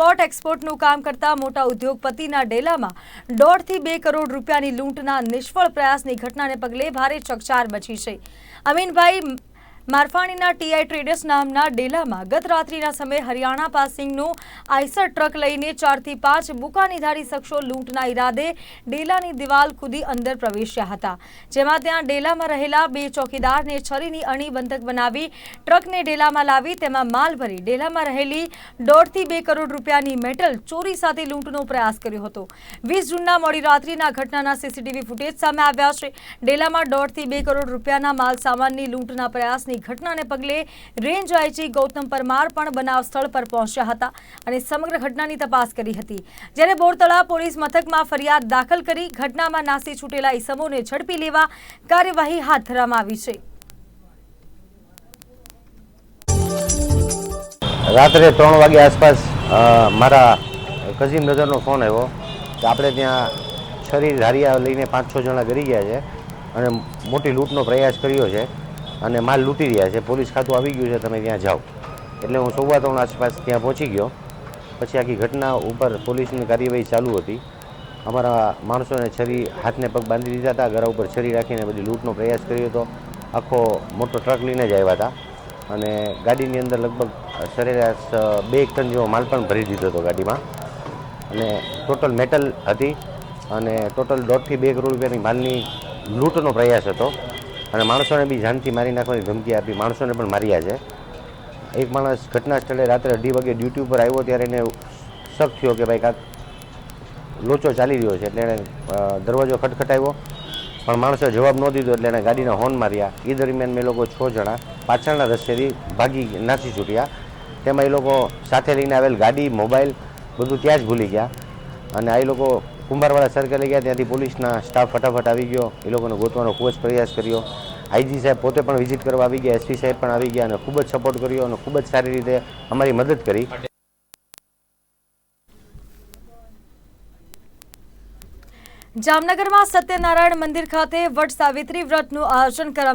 Import એક્સપોર્ટનું કામ કરતા મોટા ઉદ્યોગપતિના ડેલામાં દોઢથી બે કરોડ રૂપિયાની લૂંટના નિષ્ફળ પ્રયાસની ઘટનાને પગલે ભારે ચકચાર મચી છે. અમીનભાઈ મારફાણીના ટીઆઈ ટ્રેડર્સ નામના ડેલામાં ગત રાત્રિના સમયે હરિયાણા પાસિંગનું આઈસર ટ્રક લઈને ચારથી પાંચ બુકાનીધારી શખ્સો લૂંટના ઈરાદે ડેલાની દિવાલ કૂદી અંદર પ્રવેશ્યા હતા. જેમાં ત્યાં ડેલામાં રહેલા બે ચોકીદારને છરીની અણી બંધક બનાવી ટ્રકને ડેલામાં લાવી તેમાં માલ ભરી ડેલામાં રહેલી દોઢથી બે કરોડ રૂપિયાની મેટલ ચોરી સાથે લૂંટનો પ્રયાસ કર્યો હતો. વીસ જૂનના મોડી રાત્રિના ઘટનાના સીસીટીવી ફૂટેજ સામે આવ્યા છે. ડેલામાં દોઢથી બે કરોડ રૂપિયાના માલ સામાનની લૂંટના પ્રયાસની ઘટનાને પગલે રેન્જ આઈજી ગૌતમ પરમાર પણ બનાવ સ્થળ પર પહોંચ્યા હતા અને સમગ્ર ઘટનાની તપાસ કરી હતી. જ્યારે બોરતળા પોલીસ મથકમાં ફરિયાદ દાખલ કરી, ઘટનામાં નાસી છૂટેલા ઈસમોને ઝડપી લેવા કાર્યવાહી હાથ ધરવામાં આવી છે. રાત્રે ત્રણ વાગ્યા આસપાસ મારા કઝિન બ્રધરનો ફોન આવ્યો કે આપણે ત્યાં છરી ધારિયા લઈને પાંચ છ જણા ગરી ગયા છે અને મોટી લૂંટનો પ્રયાસ કર્યો છે. અને માલ લૂંટી રહ્યા છે. પોલીસ ખાતું આવી ગયું છે, તમે ત્યાં જાઓ. એટલે હું સવા ત્રણ આસપાસ ત્યાં પહોંચી ગયો. પછી આખી ઘટના ઉપર પોલીસની કાર્યવાહી ચાલુ હતી. અમારા માણસોને છરી હાથને પગ બાંધી દીધા હતા ગળા ઉપર છરી રાખીને બધી લૂંટનો પ્રયાસ કર્યો હતો. આખો મોટો ટ્રક લઈને જ આવ્યા હતા. અને ગાડીની અંદર લગભગ સરેરાશ બે એક ટન જેવો માલ પણ ભરી દીધો હતો ગાડીમાં. અને ટોટલ મેટલ હતી અને ટોટલ દોઢથી બે કરોડ રૂપિયાની માલની લૂંટનો પ્રયાસ હતો. અને માણસોને બી જાનથી મારી નાખવાની ધમકી આપી. માણસોને પણ માર્યા છે. એક માણસ ઘટના સ્થળે રાત્રે અઢી વાગે ડ્યુટી ઉપર આવ્યો ત્યારે એને શક થયો કે ભાઈ કાંક લોચો ચાલી રહ્યો છે. એટલે એણે દરવાજો ખટખટાવ્યો. પણ માણસે જવાબ ન દીધો એટલે એણે ગાડીના હોર્ન માર્યા. એ દરમિયાન મેં લોકો છ જણા પાછળના રસ્તેથી ભાગી નાસી છૂટ્યા. તેમાં એ લોકો સાથે લઈને આવેલ ગાડી, મોબાઈલ બધું ત્યાં જ ભૂલી ગયા. અને આ લોકો કુંભારવાડા સર્કલે ગયા, ત્યાંથી પોલીસના સ્ટાફ ફટાફટ આવી ગયો. એ લોકોને ગોતવાનો ખૂબ જ પ્રયાસ કર્યો. આઈજી સાહેબ પોતે પણ વિઝિટ કરવા આવી ગયા, એસપી સાહેબ પણ આવી ગયા અને ખૂબ જ સપોર્ટ કર્યો અને ખૂબ જ સારી રીતે અમારી મદદ કરી. જામનગરમાં સત્યનારાયણ મંદિર ખાતે વટ સાવિત્રી વ્રતનું આયોજન કરવામાં